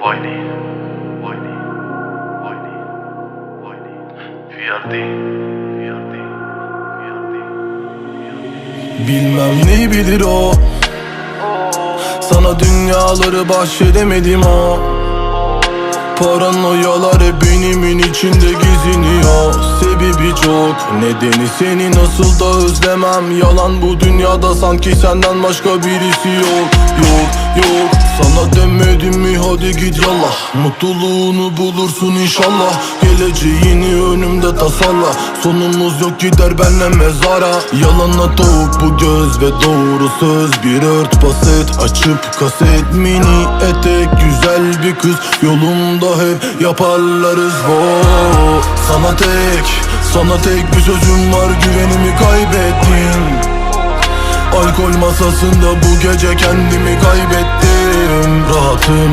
Whiny, whiny, whiny. VRD, VRD, VRD, VRD. Bilmem ne bilir o. Sana dünyaları bahşedemedim o. Paranoyalar benimin içinde geziniyor Çok Nedeni seni nasıl da özlemem. Yalan bu dünyada sanki senden başka birisi yok. Yok yok. Sana demedim mi? Hadi git yallah Mutluluğunu bulursun inşallah. Geleceğini önümde tasarla. Sonumuz yok gider benle mezara. Yalana tavuk bu göz ve doğru söz. Bir ört basit açıp kaset. Mini etek güzel bir kız. Yolumda hep yaparlarız. Wo Sana tek, sana tek bir sözüm var Güvenimi kaybettim. Alkol masasında bu gece kendimi kaybettim. Rahatım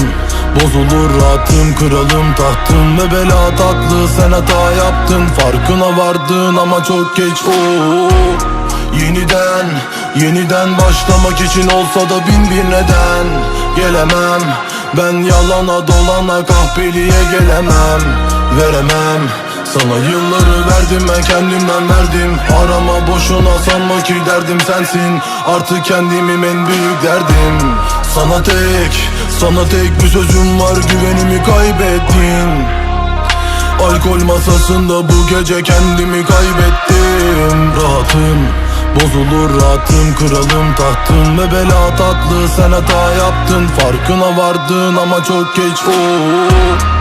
Bozulur rahatım kralım tahtım Ve bela tatlı sen hata yaptın. Farkına vardın ama çok geç Oo, Yeniden, yeniden başlamak için olsa da bin bir neden. Gelemem, ben yalana dolana kahpeliğe gelemem. Veremem, sana yılları verdim ben kendimden verdim. Arama boşuna sanma ki derdim sensin. Artık kendimim en büyük derdim. Sana tek, sana tek bir sözüm var güvenimi kaybettin. Alkol masasında bu gece kendimi kaybettim. Rahatım Bozulur rahatım kralım tahtım. Ve bela tatlı sen hata yaptın Farkına vardın ama çok geç. Oo.